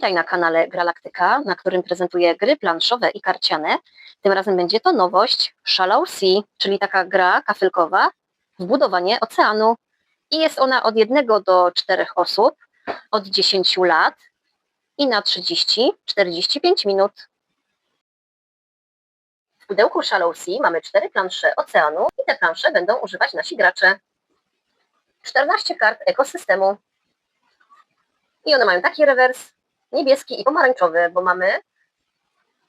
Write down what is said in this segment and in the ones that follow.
Witaj na kanale Galaktyka, na którym prezentuję gry planszowe i karciane. Tym razem będzie to nowość Shallow Sea, czyli taka gra kafelkowa w budowanie oceanu. I jest ona od 1 do 4 osób, od 10 lat i na 30-45 minut. W pudełku Shallow Sea mamy 4 plansze oceanu i te plansze będą używać nasi gracze. 14 kart ekosystemu. I one mają taki rewers, niebieski i pomarańczowy, bo mamy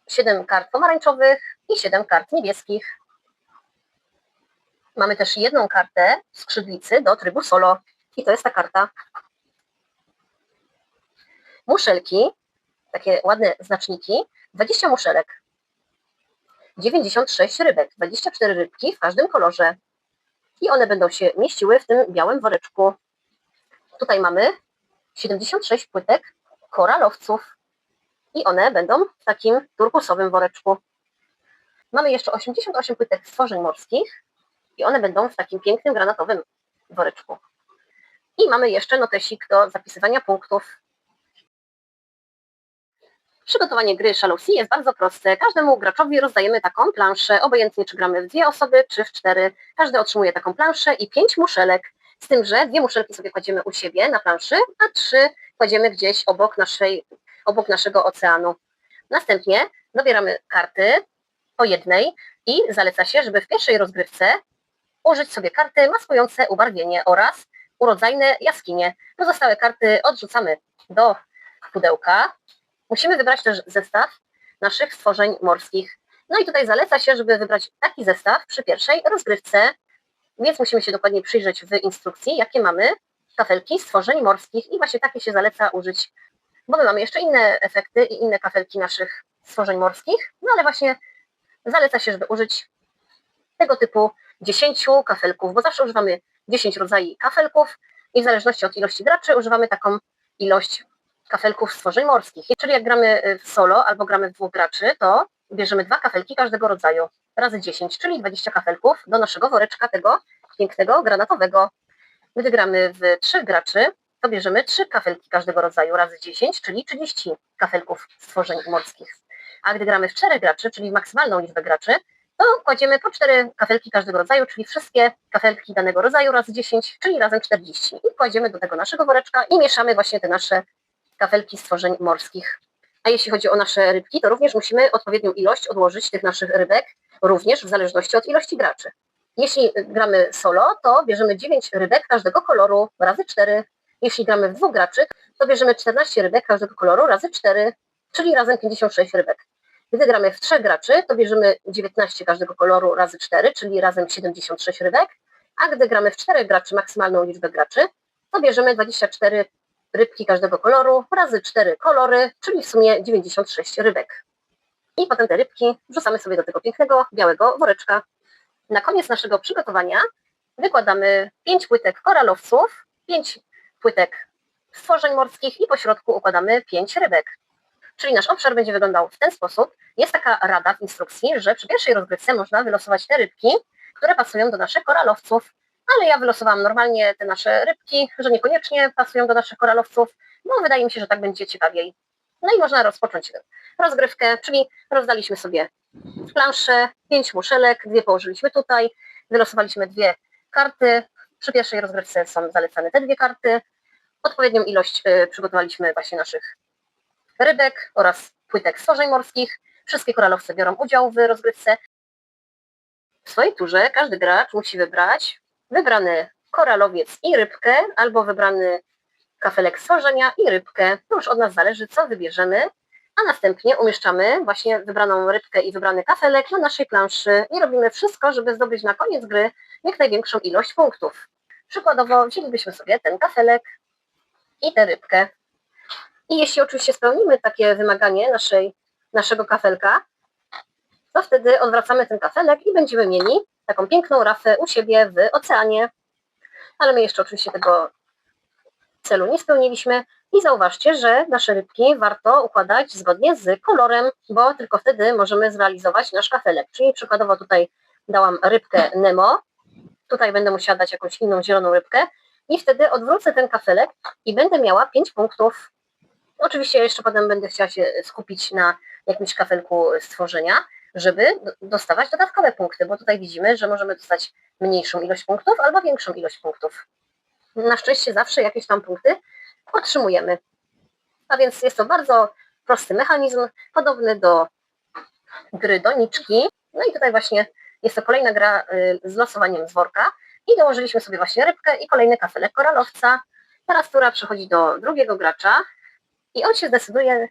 7 kart pomarańczowych i 7 kart niebieskich. Mamy też jedną kartę skrzydlicy do trybu solo i to jest ta karta. Muszelki, takie ładne znaczniki, 20 muszelek, 96 rybek, 24 rybki w każdym kolorze. I one będą się mieściły w tym białym woreczku. Tutaj mamy 76 płytek koralowców i one będą w takim turkusowym woreczku. Mamy jeszcze 88 płytek stworzeń morskich i one będą w takim pięknym granatowym woreczku. I mamy jeszcze notesik do zapisywania punktów. Przygotowanie gry Shallow jest bardzo proste. Każdemu graczowi rozdajemy taką planszę, obojętnie czy gramy w dwie osoby, czy w cztery. Każdy otrzymuje taką planszę i pięć muszelek. Z tym, że dwie muszelki sobie kładziemy u siebie na planszy, a trzy kładziemy gdzieś obok, naszej, obok naszego oceanu. Następnie dobieramy karty po jednej i zaleca się, żeby w pierwszej rozgrywce użyć sobie karty maskujące ubarwienie oraz urodzajne jaskinie. Pozostałe karty odrzucamy do pudełka. Musimy wybrać też zestaw naszych stworzeń morskich. No i tutaj zaleca się, żeby wybrać taki zestaw przy pierwszej rozgrywce, więc musimy się dokładnie przyjrzeć w instrukcji, jakie mamy kafelki stworzeń morskich i właśnie takie się zaleca użyć, bo my mamy jeszcze inne efekty i inne kafelki naszych stworzeń morskich, no ale właśnie zaleca się, żeby użyć tego typu 10 kafelków, bo zawsze używamy 10 rodzajów kafelków i w zależności od ilości graczy używamy taką ilość kafelków stworzeń morskich. Czyli jak gramy w solo albo gramy w dwóch graczy, to bierzemy dwa kafelki każdego rodzaju razy 10, czyli 20 kafelków do naszego woreczka tego pięknego granatowego. Gdy gramy w trzech graczy, to bierzemy trzy kafelki każdego rodzaju razy 10, czyli 30 kafelków stworzeń morskich. A gdy gramy w czterech graczy, czyli maksymalną liczbę graczy, to kładziemy po cztery kafelki każdego rodzaju, czyli wszystkie kafelki danego rodzaju razy 10, czyli razem 40. I kładziemy do tego naszego woreczka i mieszamy właśnie te nasze kafelki stworzeń morskich. A jeśli chodzi o nasze rybki, to również musimy odpowiednią ilość odłożyć tych naszych rybek, również w zależności od ilości graczy. Jeśli gramy solo, to bierzemy 9 rybek każdego koloru razy 4. Jeśli gramy w dwóch graczy, to bierzemy 14 rybek każdego koloru razy 4, czyli razem 56 rybek. Gdy gramy w trzech graczy, to bierzemy 19 każdego koloru razy 4, czyli razem 76 rybek, a gdy gramy w czterech graczy, maksymalną liczbę graczy, to bierzemy 24 rybki każdego koloru razy 4 kolory, czyli w sumie 96 rybek. I potem te rybki wrzucamy sobie do tego pięknego białego woreczka. Na koniec naszego przygotowania wykładamy 5 płytek koralowców, 5 płytek stworzeń morskich i po środku układamy 5 rybek. Czyli nasz obszar będzie wyglądał w ten sposób. Jest taka rada w instrukcji, że przy pierwszej rozgrywce można wylosować te rybki, które pasują do naszych koralowców, ale ja wylosowałam normalnie te nasze rybki, że niekoniecznie pasują do naszych koralowców, bo wydaje mi się, że tak będzie ciekawiej. No i można rozpocząć rozgrywkę, czyli rozdaliśmy sobie planszę, pięć muszelek, dwie położyliśmy tutaj, wylosowaliśmy dwie karty. Przy pierwszej rozgrywce są zalecane te dwie karty. Odpowiednią ilość y, przygotowaliśmy właśnie naszych rybek oraz płytek stworzeń morskich. Wszystkie koralowce biorą udział w rozgrywce. W swojej turze każdy gracz musi wybrać wybrany koralowiec i rybkę, albo wybrany kafelek stworzenia i rybkę. To już od nas zależy, co wybierzemy. A następnie umieszczamy właśnie wybraną rybkę i wybrany kafelek na naszej planszy i robimy wszystko, żeby zdobyć na koniec gry jak największą ilość punktów. Przykładowo wzięlibyśmy sobie ten kafelek i tę rybkę. I jeśli oczywiście spełnimy takie wymaganie naszej, naszego kafelka, to wtedy odwracamy ten kafelek i będziemy mieli taką piękną rafę u siebie w oceanie. Ale my jeszcze oczywiście tego celu nie spełniliśmy. I zauważcie, że nasze rybki warto układać zgodnie z kolorem, bo tylko wtedy możemy zrealizować nasz kafelek. Czyli przykładowo tutaj dałam rybkę Nemo, tutaj będę musiała dać jakąś inną zieloną rybkę i wtedy odwrócę ten kafelek i będę miała 5 punktów. Oczywiście jeszcze potem będę chciała się skupić na jakimś kafelku stworzenia, żeby do- dostawać dodatkowe punkty, bo tutaj widzimy, że możemy dostać mniejszą ilość punktów albo większą ilość punktów. Na szczęście zawsze jakieś tam punkty otrzymujemy. A więc jest to bardzo prosty mechanizm, podobny do gry doniczki. No i tutaj właśnie jest to kolejna gra y, z losowaniem z worka i dołożyliśmy sobie właśnie rybkę i kolejny kafelek koralowca. Teraz tura przechodzi do drugiego gracza i on się zdecyduje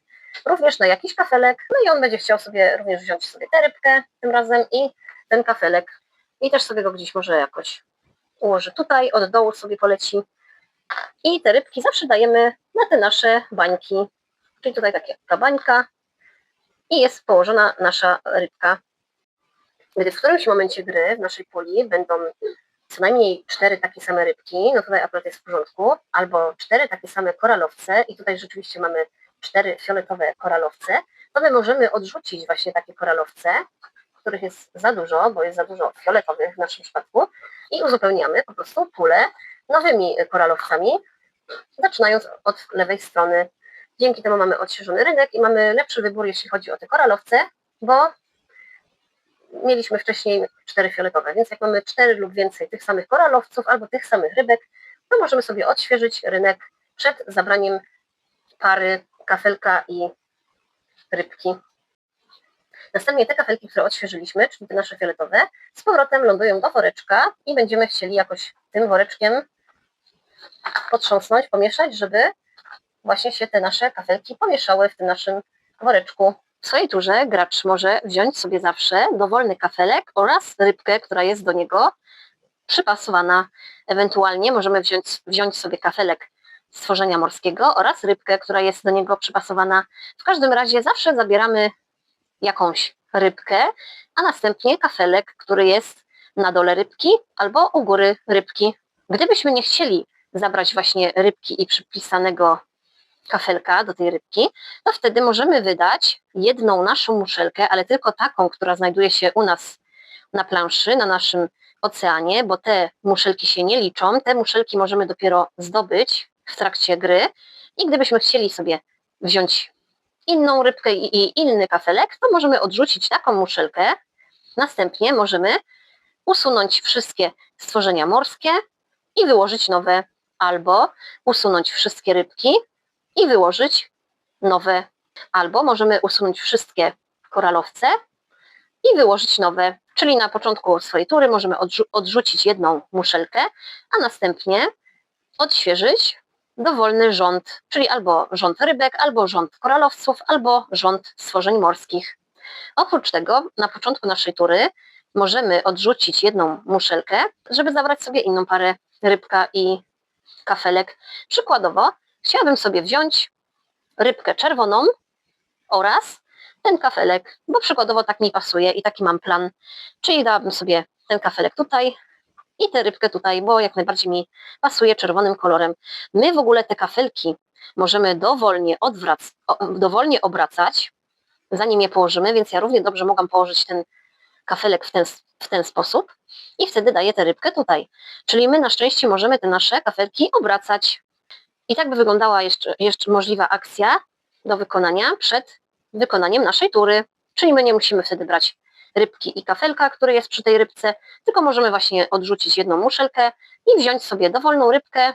również na jakiś kafelek, no i on będzie chciał sobie również wziąć sobie tę rybkę tym razem i ten kafelek i też sobie go gdzieś może jakoś ułoży tutaj, od dołu sobie poleci. I te rybki zawsze dajemy na te nasze bańki, czyli tutaj taka bańka i jest położona nasza rybka. Gdy w którymś momencie gry w naszej puli będą co najmniej cztery takie same rybki, no tutaj akurat jest w porządku, albo cztery takie same koralowce i tutaj rzeczywiście mamy cztery fioletowe koralowce, to my możemy odrzucić właśnie takie koralowce, których jest za dużo, bo jest za dużo fioletowych w naszym przypadku i uzupełniamy po prostu pulę nowymi koralowcami, zaczynając od lewej strony. Dzięki temu mamy odświeżony rynek i mamy lepszy wybór, jeśli chodzi o te koralowce, bo mieliśmy wcześniej cztery fioletowe, więc jak mamy cztery lub więcej tych samych koralowców albo tych samych rybek, to możemy sobie odświeżyć rynek przed zabraniem pary kafelka i rybki. Następnie te kafelki, które odświeżyliśmy, czyli te nasze fioletowe, z powrotem lądują do woreczka i będziemy chcieli jakoś tym woreczkiem potrząsnąć, pomieszać, żeby właśnie się te nasze kafelki pomieszały w tym naszym woreczku. W swojej turze gracz może wziąć sobie zawsze dowolny kafelek oraz rybkę, która jest do niego przypasowana. Ewentualnie możemy wziąć, wziąć sobie kafelek stworzenia morskiego oraz rybkę, która jest do niego przypasowana. W każdym razie zawsze zabieramy jakąś rybkę, a następnie kafelek, który jest na dole rybki albo u góry rybki. Gdybyśmy nie chcieli zabrać właśnie rybki i przypisanego kafelka do tej rybki, to wtedy możemy wydać jedną naszą muszelkę, ale tylko taką, która znajduje się u nas na planszy, na naszym oceanie, bo te muszelki się nie liczą. Te muszelki możemy dopiero zdobyć w trakcie gry. I gdybyśmy chcieli sobie wziąć inną rybkę i, inny kafelek, to możemy odrzucić taką muszelkę. Następnie możemy usunąć wszystkie stworzenia morskie i wyłożyć nowe, albo usunąć wszystkie rybki i wyłożyć nowe, albo możemy usunąć wszystkie koralowce i wyłożyć nowe. Czyli na początku swojej tury możemy odrzu odrzucić jedną muszelkę, a następnie odświeżyć dowolny rząd, czyli albo rząd rybek, albo rząd koralowców, albo rząd stworzeń morskich. Oprócz tego na początku naszej tury możemy odrzucić jedną muszelkę, żeby zabrać sobie inną parę rybka i kafelek. Przykładowo chciałabym sobie wziąć rybkę czerwoną oraz ten kafelek, bo przykładowo tak mi pasuje i taki mam plan. Czyli dałabym sobie ten kafelek tutaj i tę rybkę tutaj, bo jak najbardziej mi pasuje czerwonym kolorem. My w ogóle te kafelki możemy dowolnie, odwrac, dowolnie obracać, zanim je położymy, więc ja równie dobrze mogłam położyć ten kafelek w ten, w ten sposób i wtedy daję tę rybkę tutaj. Czyli my na szczęście możemy te nasze kafelki obracać. I tak by wyglądała jeszcze, jeszcze możliwa akcja do wykonania przed wykonaniem naszej tury. Czyli my nie musimy wtedy brać rybki i kafelka, który jest przy tej rybce, tylko możemy właśnie odrzucić jedną muszelkę i wziąć sobie dowolną rybkę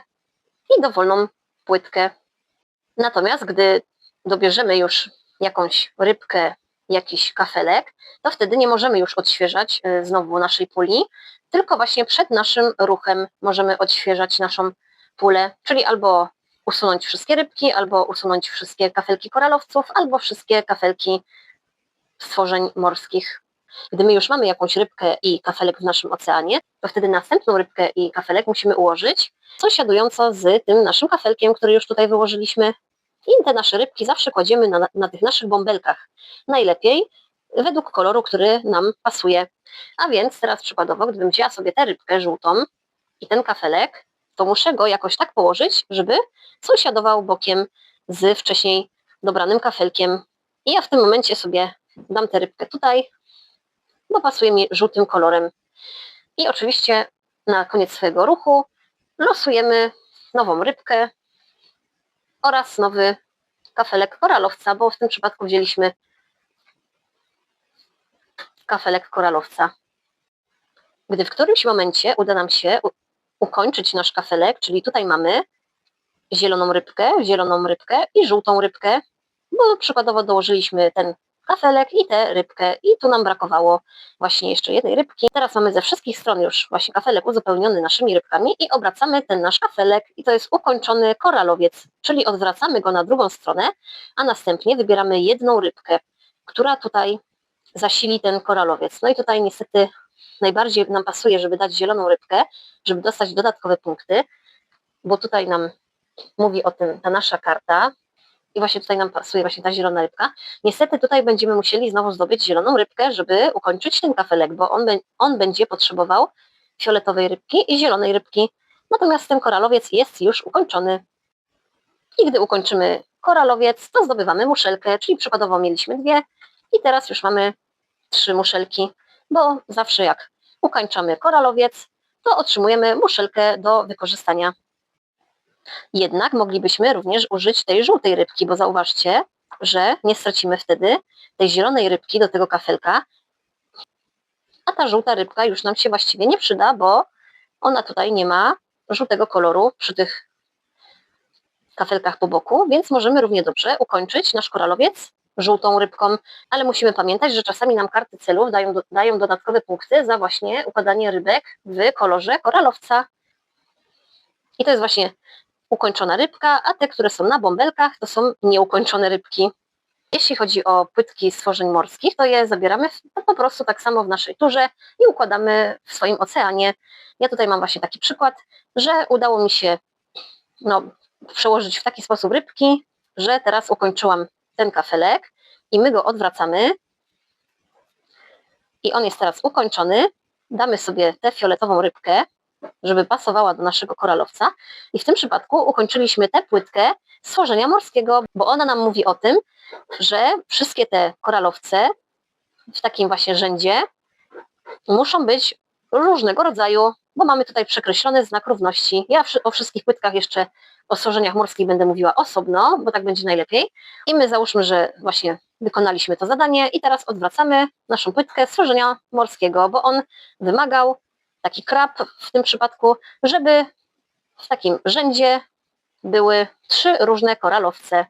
i dowolną płytkę. Natomiast gdy dobierzemy już jakąś rybkę, jakiś kafelek, to wtedy nie możemy już odświeżać y, znowu naszej puli, tylko właśnie przed naszym ruchem możemy odświeżać naszą pulę, czyli albo usunąć wszystkie rybki, albo usunąć wszystkie kafelki koralowców, albo wszystkie kafelki stworzeń morskich. Gdy my już mamy jakąś rybkę i kafelek w naszym oceanie, to wtedy następną rybkę i kafelek musimy ułożyć sąsiadująco z tym naszym kafelkiem, który już tutaj wyłożyliśmy. I te nasze rybki zawsze kładziemy na, na tych naszych bąbelkach. Najlepiej według koloru, który nam pasuje. A więc teraz przykładowo, gdybym wzięła sobie tę rybkę żółtą i ten kafelek, to muszę go jakoś tak położyć, żeby sąsiadował bokiem z wcześniej dobranym kafelkiem. I ja w tym momencie sobie dam tę rybkę tutaj, bo pasuje mi żółtym kolorem. I oczywiście na koniec swojego ruchu losujemy nową rybkę oraz nowy kafelek koralowca, bo w tym przypadku wzięliśmy kafelek koralowca. Gdy w którymś momencie uda nam się ukończyć nasz kafelek, czyli tutaj mamy zieloną rybkę, zieloną rybkę i żółtą rybkę, bo przykładowo dołożyliśmy ten kafelek i tę rybkę i tu nam brakowało właśnie jeszcze jednej rybki. Teraz mamy ze wszystkich stron już właśnie kafelek uzupełniony naszymi rybkami i obracamy ten nasz kafelek i to jest ukończony koralowiec, czyli odwracamy go na drugą stronę, a następnie wybieramy jedną rybkę, która tutaj zasili ten koralowiec. No i tutaj niestety najbardziej nam pasuje, żeby dać zieloną rybkę, żeby dostać dodatkowe punkty, bo tutaj nam mówi o tym ta nasza karta i właśnie tutaj nam pasuje właśnie ta zielona rybka. Niestety tutaj będziemy musieli znowu zdobyć zieloną rybkę, żeby ukończyć ten kafelek, bo on, on będzie potrzebował fioletowej rybki i zielonej rybki. Natomiast ten koralowiec jest już ukończony. I gdy ukończymy koralowiec, to zdobywamy muszelkę, czyli przykładowo mieliśmy dwie i teraz już mamy trzy muszelki, bo zawsze jak ukończamy koralowiec, to otrzymujemy muszelkę do wykorzystania. Jednak moglibyśmy również użyć tej żółtej rybki, bo zauważcie, że nie stracimy wtedy tej zielonej rybki do tego kafelka, a ta żółta rybka już nam się właściwie nie przyda, bo ona tutaj nie ma żółtego koloru przy tych kafelkach po boku, więc możemy równie dobrze ukończyć nasz koralowiec żółtą rybką, ale musimy pamiętać, że czasami nam karty celów dają, dają dodatkowe punkty za właśnie układanie rybek w kolorze koralowca. I to jest właśnie ukończona rybka, a te, które są na bąbelkach, to są nieukończone rybki. Jeśli chodzi o płytki stworzeń morskich, to je zabieramy no po prostu tak samo w naszej turze i układamy w swoim oceanie. Ja tutaj mam właśnie taki przykład, że udało mi się no, przełożyć w taki sposób rybki, że teraz ukończyłam ten kafelek i my go odwracamy i on jest teraz ukończony. Damy sobie tę fioletową rybkę, żeby pasowała do naszego koralowca i w tym przypadku ukończyliśmy tę płytkę stworzenia morskiego, bo ona nam mówi o tym, że wszystkie te koralowce w takim właśnie rzędzie muszą być różnego rodzaju, bo mamy tutaj przekreślony znak równości. Ja o wszystkich płytkach jeszcze o stworzeniach morskich będę mówiła osobno, bo tak będzie najlepiej. I my załóżmy, że właśnie wykonaliśmy to zadanie i teraz odwracamy naszą płytkę stworzenia morskiego, bo on wymagał, taki krab w tym przypadku, żeby w takim rzędzie były trzy różne koralowce.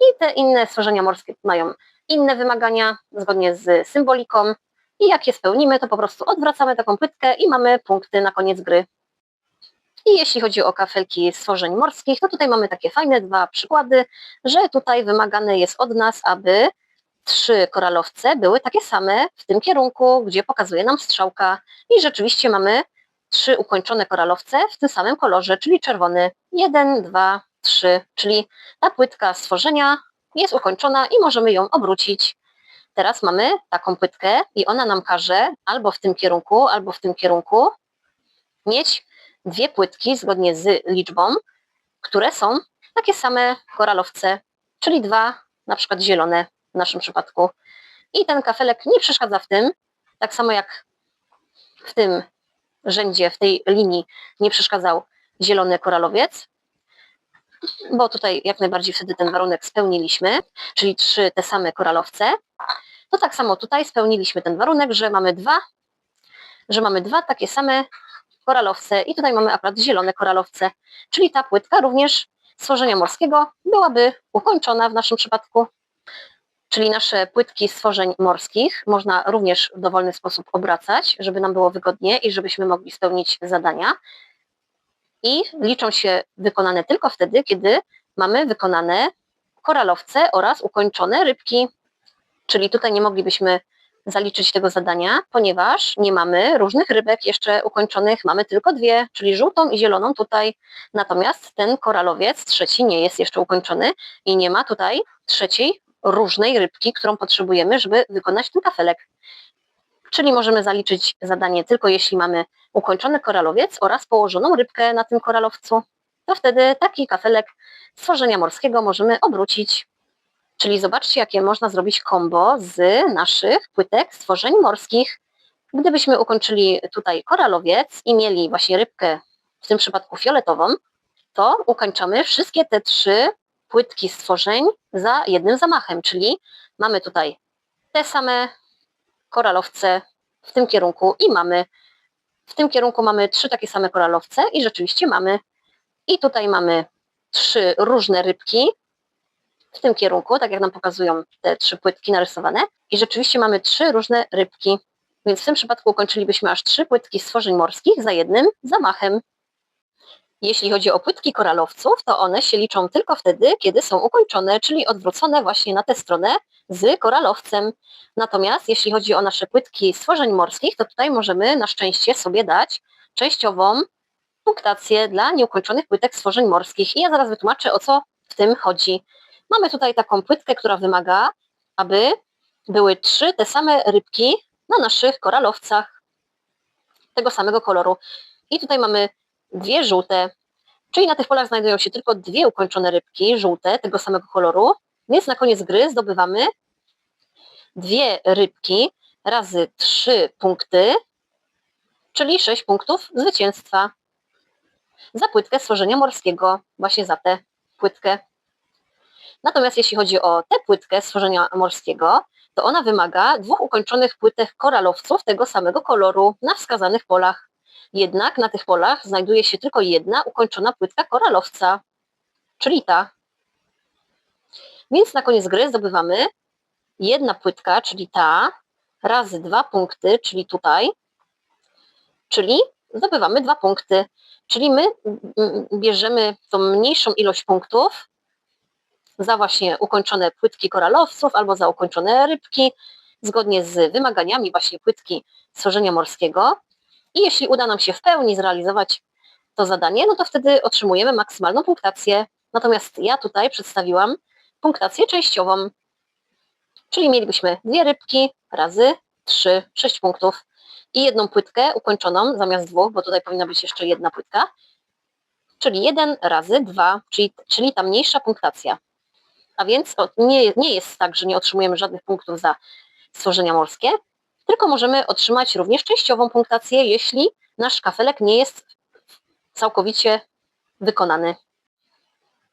I te inne stworzenia morskie mają inne wymagania zgodnie z symboliką. I jak je spełnimy, to po prostu odwracamy taką płytkę i mamy punkty na koniec gry. I jeśli chodzi o kafelki stworzeń morskich, to tutaj mamy takie fajne dwa przykłady, że tutaj wymagane jest od nas, aby trzy koralowce były takie same w tym kierunku, gdzie pokazuje nam strzałka. I rzeczywiście mamy trzy ukończone koralowce w tym samym kolorze, czyli czerwony. Jeden, dwa, trzy, czyli ta płytka stworzenia jest ukończona i możemy ją obrócić. Teraz mamy taką płytkę i ona nam każe albo w tym kierunku, albo w tym kierunku mieć dwie płytki zgodnie z liczbą, które są takie same koralowce, czyli dwa na przykład zielone w naszym przypadku. I ten kafelek nie przeszkadza w tym, tak samo jak w tym rzędzie, w tej linii nie przeszkadzał zielony koralowiec, bo tutaj jak najbardziej wtedy ten warunek spełniliśmy, czyli trzy te same koralowce, to tak samo tutaj spełniliśmy ten warunek, że mamy dwa, że mamy dwa takie same koralowce i tutaj mamy akurat zielone koralowce, czyli ta płytka również stworzenia morskiego byłaby ukończona w naszym przypadku. Czyli nasze płytki stworzeń morskich można również w dowolny sposób obracać, żeby nam było wygodnie i żebyśmy mogli spełnić zadania. I liczą się wykonane tylko wtedy, kiedy mamy wykonane koralowce oraz ukończone rybki. Czyli tutaj nie moglibyśmy zaliczyć tego zadania, ponieważ nie mamy różnych rybek jeszcze ukończonych, mamy tylko dwie, czyli żółtą i zieloną tutaj. Natomiast ten koralowiec trzeci nie jest jeszcze ukończony i nie ma tutaj trzeciej różnej rybki, którą potrzebujemy, żeby wykonać ten kafelek. Czyli możemy zaliczyć zadanie tylko jeśli mamy ukończony koralowiec oraz położoną rybkę na tym koralowcu. To wtedy taki kafelek stworzenia morskiego możemy obrócić. Czyli zobaczcie, jakie można zrobić kombo z naszych płytek stworzeń morskich. Gdybyśmy ukończyli tutaj koralowiec i mieli właśnie rybkę, w tym przypadku fioletową, to ukończamy wszystkie te trzy płytki stworzeń za jednym zamachem, czyli mamy tutaj te same koralowce w tym kierunku i mamy w tym kierunku mamy trzy takie same koralowce i rzeczywiście mamy i tutaj mamy trzy różne rybki w tym kierunku, tak jak nam pokazują te trzy płytki narysowane i rzeczywiście mamy trzy różne rybki, więc w tym przypadku ukończylibyśmy aż trzy płytki stworzeń morskich za jednym zamachem. Jeśli chodzi o płytki koralowców, to one się liczą tylko wtedy, kiedy są ukończone, czyli odwrócone właśnie na tę stronę z koralowcem. Natomiast jeśli chodzi o nasze płytki stworzeń morskich, to tutaj możemy na szczęście sobie dać częściową punktację dla nieukończonych płytek stworzeń morskich. I ja zaraz wytłumaczę, o co w tym chodzi. Mamy tutaj taką płytkę, która wymaga, aby były trzy te same rybki na naszych koralowcach tego samego koloru. I tutaj mamy dwie żółte, czyli na tych polach znajdują się tylko dwie ukończone rybki żółte tego samego koloru, więc na koniec gry zdobywamy dwie rybki razy trzy punkty, czyli sześć punktów zwycięstwa za płytkę stworzenia morskiego, właśnie za tę płytkę. Natomiast jeśli chodzi o tę płytkę stworzenia morskiego, to ona wymaga dwóch ukończonych płytek koralowców tego samego koloru na wskazanych polach. Jednak na tych polach znajduje się tylko jedna ukończona płytka koralowca, czyli ta. Więc na koniec gry zdobywamy jedna płytka, czyli ta, razy dwa punkty, czyli tutaj, czyli zdobywamy dwa punkty. Czyli my bierzemy tą mniejszą ilość punktów za właśnie ukończone płytki koralowców albo za ukończone rybki, zgodnie z wymaganiami właśnie płytki stworzenia morskiego. I jeśli uda nam się w pełni zrealizować to zadanie, no to wtedy otrzymujemy maksymalną punktację. Natomiast ja tutaj przedstawiłam punktację częściową, czyli mielibyśmy dwie rybki razy trzy, sześć punktów i jedną płytkę ukończoną zamiast dwóch, bo tutaj powinna być jeszcze jedna płytka, czyli jeden razy dwa, czyli, czyli ta mniejsza punktacja. A więc nie, nie jest tak, że nie otrzymujemy żadnych punktów za stworzenia morskie, tylko możemy otrzymać również częściową punktację, jeśli nasz kafelek nie jest całkowicie wykonany.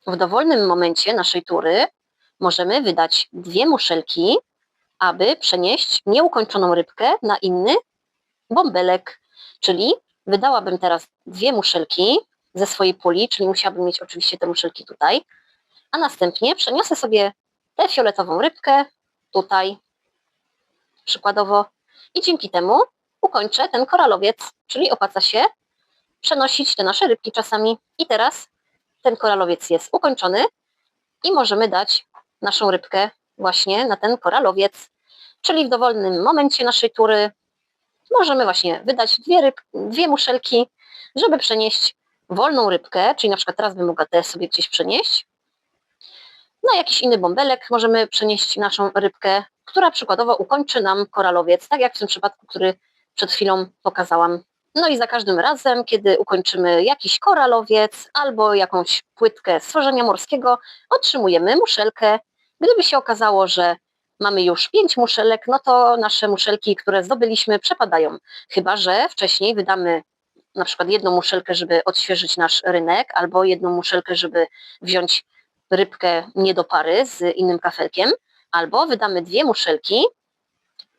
W dowolnym momencie naszej tury możemy wydać dwie muszelki, aby przenieść nieukończoną rybkę na inny bąbelek. Czyli wydałabym teraz dwie muszelki ze swojej puli, czyli musiałabym mieć oczywiście te muszelki tutaj, a następnie przeniosę sobie tę fioletową rybkę tutaj, przykładowo, i dzięki temu ukończę ten koralowiec, czyli opłaca się przenosić te nasze rybki czasami. I teraz ten koralowiec jest ukończony i możemy dać naszą rybkę właśnie na ten koralowiec, czyli w dowolnym momencie naszej tury możemy właśnie wydać dwie, ryb, dwie muszelki, żeby przenieść wolną rybkę, czyli na przykład teraz bym mogła te sobie gdzieś przenieść, na jakiś inny bąbelek możemy przenieść naszą rybkę, która przykładowo ukończy nam koralowiec, tak jak w tym przypadku, który przed chwilą pokazałam. No i za każdym razem, kiedy ukończymy jakiś koralowiec albo jakąś płytkę stworzenia morskiego, otrzymujemy muszelkę. Gdyby się okazało, że mamy już pięć muszelek, no to nasze muszelki, które zdobyliśmy, przepadają. Chyba, że wcześniej wydamy na przykład jedną muszelkę, żeby odświeżyć nasz rynek, albo jedną muszelkę, żeby wziąć rybkę nie do pary z innym kafelkiem, albo wydamy dwie muszelki,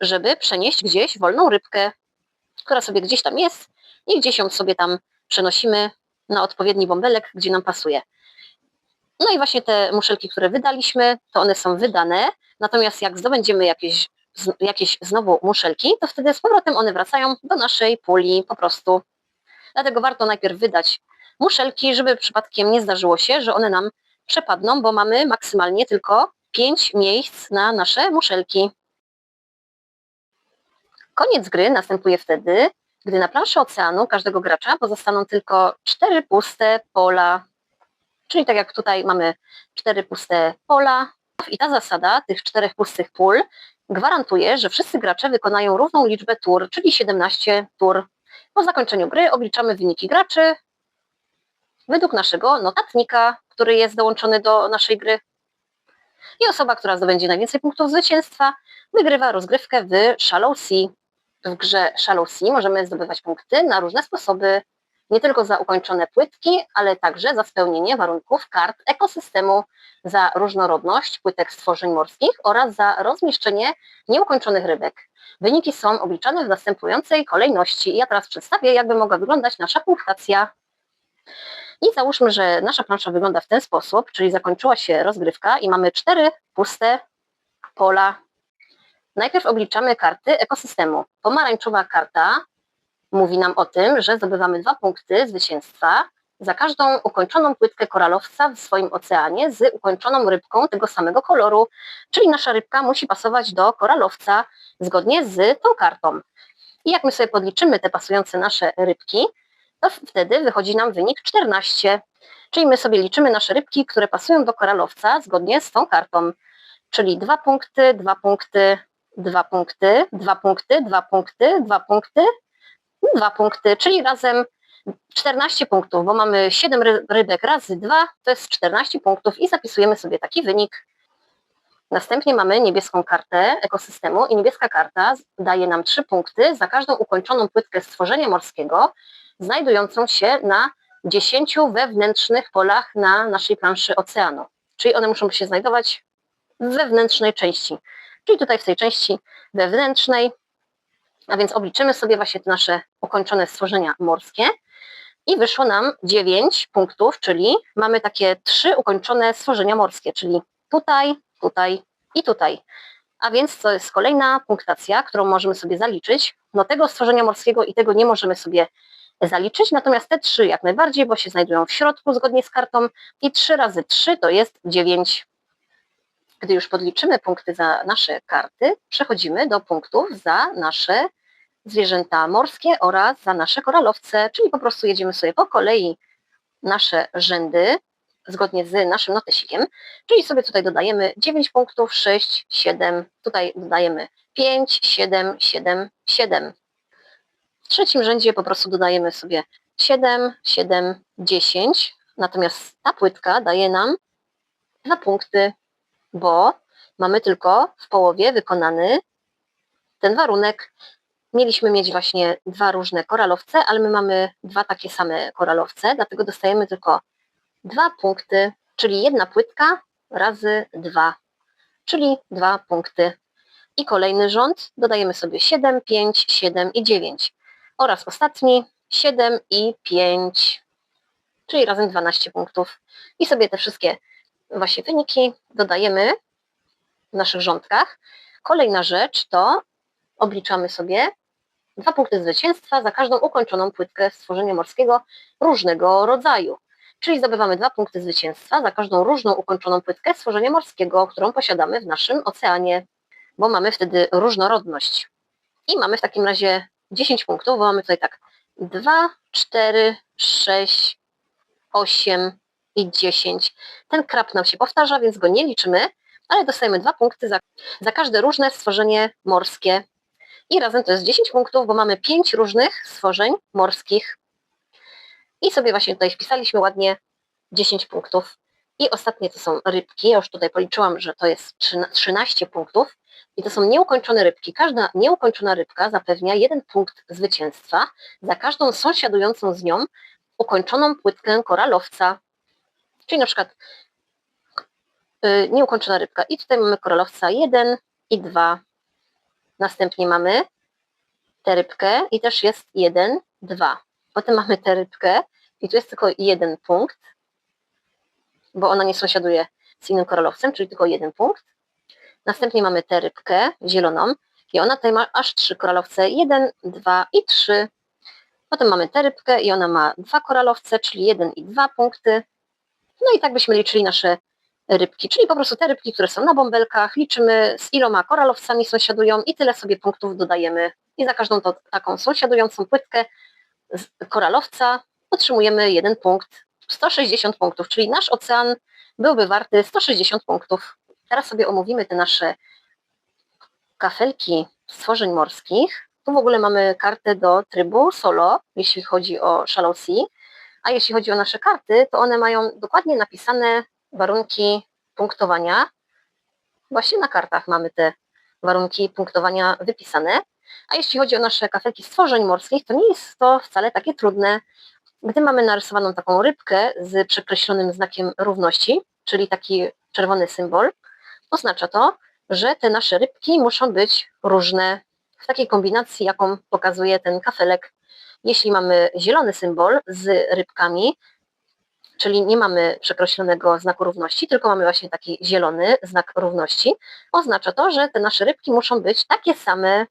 żeby przenieść gdzieś wolną rybkę, która sobie gdzieś tam jest i gdzieś ją sobie tam przenosimy na odpowiedni bąbelek, gdzie nam pasuje. No i właśnie te muszelki, które wydaliśmy, to one są wydane, natomiast jak zdobędziemy jakieś, jakieś znowu muszelki, to wtedy z powrotem one wracają do naszej puli po prostu. Dlatego warto najpierw wydać muszelki, żeby przypadkiem nie zdarzyło się, że one nam przepadną, bo mamy maksymalnie tylko 5 miejsc na nasze muszelki. Koniec gry następuje wtedy, gdy na planszy oceanu każdego gracza pozostaną tylko cztery puste pola. Czyli tak jak tutaj mamy cztery puste pola i ta zasada tych czterech pustych pól gwarantuje, że wszyscy gracze wykonają równą liczbę tur, czyli 17 tur. Po zakończeniu gry obliczamy wyniki graczy według naszego notatnika, który jest dołączony do naszej gry. I osoba, która zdobędzie najwięcej punktów zwycięstwa, wygrywa rozgrywkę w Shallow Sea. W grze Shallow Sea możemy zdobywać punkty na różne sposoby. nie tylko za ukończone płytki, ale także za spełnienie warunków kart ekosystemu, za różnorodność płytek stworzeń morskich oraz za rozmieszczenie nieukończonych rybek. Wyniki są obliczane w następującej kolejności. Ja teraz przedstawię, jakby mogła wyglądać nasza punktacja. I załóżmy, że nasza plansza wygląda w ten sposób, czyli zakończyła się rozgrywka i mamy cztery puste pola. Najpierw obliczamy karty ekosystemu. Pomarańczowa karta mówi nam o tym, że zdobywamy dwa punkty zwycięstwa za każdą ukończoną płytkę koralowca w swoim oceanie z ukończoną rybką tego samego koloru, czyli nasza rybka musi pasować do koralowca zgodnie z tą kartą. I jak my sobie podliczymy te pasujące nasze rybki, to wtedy wychodzi nam wynik 14. Czyli my sobie liczymy nasze rybki, które pasują do koralowca zgodnie z tą kartą. Czyli dwa punkty, dwa punkty, dwa punkty, dwa punkty, dwa punkty, dwa punkty, dwa punkty, czyli razem 14 punktów, bo mamy 7 rybek razy 2, to jest 14 punktów i zapisujemy sobie taki wynik. Następnie mamy niebieską kartę ekosystemu i niebieska karta daje nam 3 punkty za każdą ukończoną płytkę stworzenia morskiego, znajdującą się na 10 wewnętrznych polach na naszej planszy oceanu. Czyli one muszą się znajdować w wewnętrznej części. Czyli tutaj w tej części wewnętrznej, a więc obliczymy sobie właśnie te nasze ukończone stworzenia morskie i wyszło nam 9 punktów, czyli mamy takie trzy ukończone stworzenia morskie, czyli tutaj, tutaj i tutaj. A więc to jest kolejna punktacja, którą możemy sobie zaliczyć. No tego stworzenia morskiego i tego nie możemy sobie zaliczyć, natomiast te trzy jak najbardziej, bo się znajdują w środku zgodnie z kartą. I 3 razy 3 to jest 9. Gdy już podliczymy punkty za nasze karty, przechodzimy do punktów za nasze zwierzęta morskie oraz za nasze koralowce, czyli po prostu jedziemy sobie po kolei nasze rzędy zgodnie z naszym notesikiem, czyli sobie tutaj dodajemy 9 punktów, 6, 7, tutaj dodajemy 5, 7, 7, 7. Trzecim rzędzie po prostu dodajemy sobie 7, 7, 10, natomiast ta płytka daje nam 2 punkty, bo mamy tylko w połowie wykonany ten warunek. Mieliśmy mieć właśnie dwa różne koralowce, ale my mamy dwa takie same koralowce, dlatego dostajemy tylko dwa punkty, czyli jedna płytka razy dwa, czyli dwa punkty. I kolejny rząd dodajemy sobie 7, 5, 7 i 9 oraz ostatni 7 i 5, czyli razem 12 punktów. I sobie te wszystkie właśnie wyniki dodajemy w naszych rządkach. Kolejna rzecz to obliczamy sobie dwa punkty zwycięstwa za każdą ukończoną płytkę stworzenia morskiego różnego rodzaju. Czyli zdobywamy dwa punkty zwycięstwa za każdą różną ukończoną płytkę stworzenia morskiego, którą posiadamy w naszym oceanie, bo mamy wtedy różnorodność. I mamy w takim razie 10 punktów, bo mamy tutaj tak 2, 4, 6, 8 i 10. Ten krab nam się powtarza, więc go nie liczymy, ale dostajemy dwa punkty za, za każde różne stworzenie morskie. I razem to jest 10 punktów, bo mamy 5 różnych stworzeń morskich. I sobie właśnie tutaj wpisaliśmy ładnie 10 punktów. I ostatnie to są rybki. Ja już tutaj policzyłam, że to jest 13 punktów. I to są nieukończone rybki. Każda nieukończona rybka zapewnia jeden punkt zwycięstwa za każdą sąsiadującą z nią ukończoną płytkę koralowca. Czyli na przykład yy, nieukończona rybka. I tutaj mamy koralowca 1 i 2. Następnie mamy tę rybkę i też jest 1, 2. Potem mamy tę rybkę i tu jest tylko jeden punkt, bo ona nie sąsiaduje z innym koralowcem, czyli tylko jeden punkt. Następnie mamy tę rybkę zieloną i ona tutaj ma aż trzy koralowce, jeden, dwa i trzy. Potem mamy tę rybkę i ona ma dwa koralowce, czyli jeden i dwa punkty. No i tak byśmy liczyli nasze rybki, czyli po prostu te rybki, które są na bąbelkach, liczymy z iloma koralowcami sąsiadują i tyle sobie punktów dodajemy. I za każdą to, taką sąsiadującą płytkę koralowca otrzymujemy jeden punkt, 160 punktów, czyli nasz ocean byłby warty 160 punktów. Teraz sobie omówimy te nasze kafelki stworzeń morskich. Tu w ogóle mamy kartę do trybu solo, jeśli chodzi o Shallow Sea, a jeśli chodzi o nasze karty, to one mają dokładnie napisane warunki punktowania. Właśnie na kartach mamy te warunki punktowania wypisane. A jeśli chodzi o nasze kafelki stworzeń morskich, to nie jest to wcale takie trudne. Gdy mamy narysowaną taką rybkę z przekreślonym znakiem równości, czyli taki czerwony symbol, oznacza to, że te nasze rybki muszą być różne w takiej kombinacji, jaką pokazuje ten kafelek. Jeśli mamy zielony symbol z rybkami, czyli nie mamy przekreślonego znaku równości, tylko mamy właśnie taki zielony znak równości, oznacza to, że te nasze rybki muszą być takie same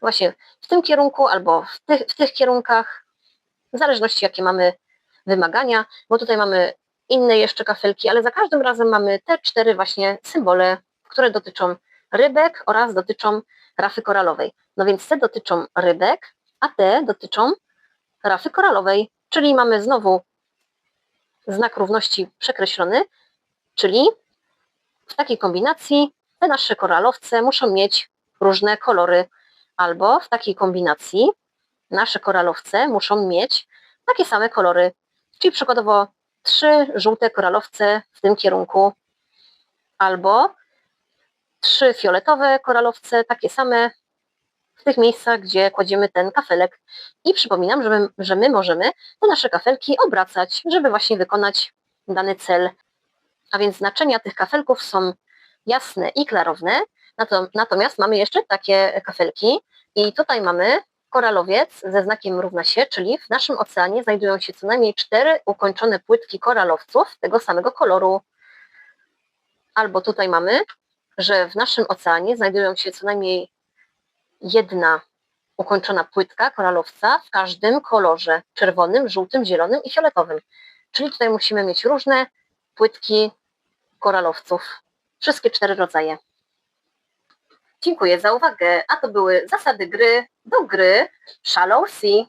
właśnie w tym kierunku albo w tych, w tych kierunkach, w zależności jakie mamy wymagania, bo tutaj mamy inne jeszcze kafelki, ale za każdym razem mamy te cztery właśnie symbole, które dotyczą rybek oraz dotyczą rafy koralowej. No więc te dotyczą rybek, a te dotyczą rafy koralowej, czyli mamy znowu znak równości przekreślony, czyli w takiej kombinacji te nasze koralowce muszą mieć różne kolory, albo w takiej kombinacji nasze koralowce muszą mieć takie same kolory, czyli przykładowo trzy żółte koralowce w tym kierunku, albo trzy fioletowe koralowce, takie same w tych miejscach, gdzie kładziemy ten kafelek. I przypominam, że my, że my możemy te nasze kafelki obracać, żeby właśnie wykonać dany cel. A więc znaczenia tych kafelków są jasne i klarowne, natomiast mamy jeszcze takie kafelki i tutaj mamy koralowiec ze znakiem równa się, czyli w naszym oceanie znajdują się co najmniej cztery ukończone płytki koralowców tego samego koloru. Albo tutaj mamy, że w naszym oceanie znajdują się co najmniej jedna ukończona płytka koralowca w każdym kolorze czerwonym, żółtym, zielonym i fioletowym. Czyli tutaj musimy mieć różne płytki koralowców. Wszystkie cztery rodzaje. Dziękuję za uwagę, a to były zasady gry do gry Shallow Sea.